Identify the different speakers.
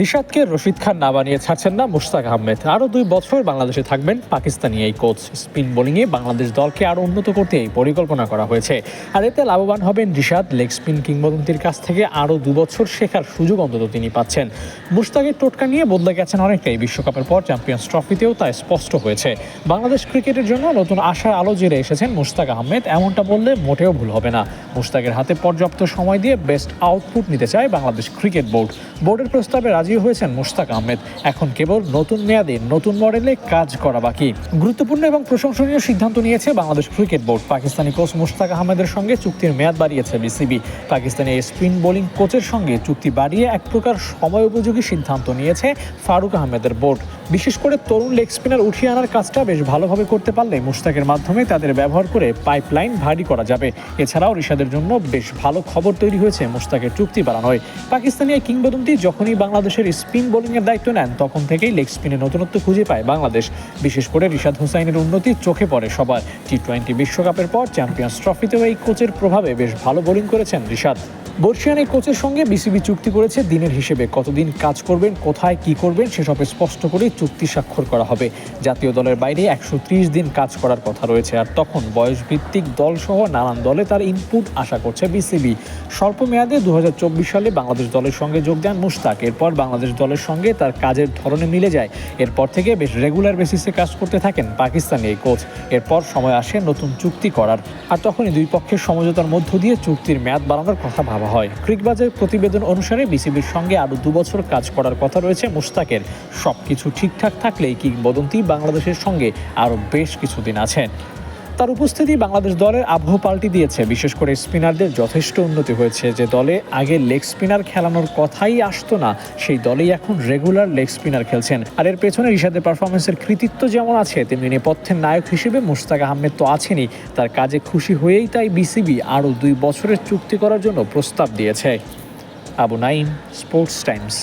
Speaker 1: রিশাদকে রশিদ খান না বানিয়ে ছাড়ছেন না মুশতাক আহমেদ। আরও দুই বছর বাংলাদেশে থাকবেন পাকিস্তানি এই কোচ স্পিন বোলিংয়ে বাংলাদেশ দলকে আরও উন্নত করতে এই পরিকল্পনা করা হয়েছে। আর এতে লাভবান হবেন রিশাদ। লেগ স্পিন কিংবদন্তির কাছ থেকে আরও দু বছর শেখার সুযোগ অন্তত তিনি পাচ্ছেন। মুশতাকের টোটকা নিয়ে বদলে গেছেন অনেকটাই। বিশ্বকাপের পর চ্যাম্পিয়ন্স ট্রফিতেও তা স্পষ্ট হয়েছে। বাংলাদেশ ক্রিকেটের জন্য নতুন আশার আলো জেরে এসেছেন মুশতাক আহমেদ। এমনটা বললে মোটেও ভুল হবে না। মুশতাকের হাতে পর্যাপ্ত সময় দিয়ে বেস্ট আউটপুট নিতে চায় বাংলাদেশ ক্রিকেট বোর্ড। বোর্ডের প্রস্তাবে রাজি হয়েছেন মুশতাক আহমেদ। এখন কেবল নতুন মেয়াদে নতুন মডেলে কাজ করা বাকি। গুরুত্বপূর্ণ এবং প্রশংসনীয় সিদ্ধান্ত নিয়েছে Bangladesh cricket board. Pakistani coach Mushtaq আহমেদের সঙ্গে চুক্তির মেয়াদ বাড়িয়েছে বিসিবি। পাকিস্তানি স্পিন বোলিং কোচের সঙ্গে চুক্তি বাড়িয়ে এক প্রকার সময় উপযোগী সিদ্ধান্ত নিয়েছে ফারুক আহমেদের বোর্ড। বিশেষ করে তরুণ লেগ স্পিনার উঠিয়ে আনার কাজটা বেশ ভালোভাবে করতে পারলে মুশতাকের মাধ্যমে তাদের ব্যবহার করে পাইপলাইন ভারী করা যাবে। এছাড়াও রিশাদের জন্য বেশ ভালো খবর তৈরি হয়েছে মুশতাকের চুক্তি বাড়ানোয়। পাকিস্তানি কিংবদন্তি যখনই বাংলাদেশের স্পিন বোলিংয়ের দায়িত্ব নেন। তখন থেকেই লেগ স্পিনে নতুনত্ব খুঁজে পায় বাংলাদেশ। বিশেষ করে রিশাদ হুসাইনের উন্নতি চোখে পড়ে সবার। টি টোয়েন্টি বিশ্বকাপের পর চ্যাম্পিয়ন্স ট্রফিতেও এই কোচের প্রভাবে বেশ ভালো বোলিং করেছেন রিশাদ। বর্ষিয়ান এই কোচের সঙ্গে বিসিবি চুক্তি করেছে দিনের হিসেবে। কতদিন কাজ করবেন, কোথায়, কি করবেন সেসব স্পষ্ট করে চুক্তি স্বাক্ষর করা হবে। জাতীয় দলের বাইরে একশো ত্রিশ দিন কাজ করার কথা রয়েছে। আর তখন বয়সভিত্তিক দলসহ নানান দলে তার ইনপুট আশা করছে বিসিবি। স্বল্প মেয়াদে দু হাজার চব্বিশ সালে বাংলাদেশ দলের সঙ্গে যোগ দেন মুশতাক। এরপর বাংলাদেশ দলের সঙ্গে তার কাজের ধরনে মিলে যায়। এরপর থেকে বেশ রেগুলার বেসিসে কাজ করতে থাকেন পাকিস্তানি এই কোচ এরপর সময় আসে নতুন চুক্তি করার। আর তখনই দুই পক্ষের সমঝোতার মধ্য দিয়ে চুক্তির মেয়াদ বাড়ানোর কথা ভাবা হয়। ক্রিকবাজের প্রতিবেদন অনুসারে বিসিবির সঙ্গে আরও দুবছর কাজ করার কথা রয়েছে মুস্তাকের সব কিছু ঠিকঠাক থাকলেই কিংবদন্তি বাংলাদেশের সঙ্গে আরও বেশ কিছুদিন আছেন। তার উপস্থিতি বাংলাদেশ দলের আবহ পাল্টি দিয়েছে। বিশেষ করে স্পিনারদের যথেষ্ট উন্নতি হয়েছে। যে দলে আগে লেগ স্পিনার খেলানোর কথাই আসতো না, সেই দলেই এখন রেগুলার লেগ স্পিনার খেলছেন। আর এর পেছনে রিশাদের পারফরমেন্সের কৃতিত্ব যেমন আছে, তেমনি নেপথ্যের নায়ক হিসেবে মুস্তাক আহমেদ তো আছেনই। তার কাজে খুশি হয়েই তাই বিসিবি আরও দুই বছরের চুক্তি করার জন্য প্রস্তাব দিয়েছে। Abu Naim Sports Times.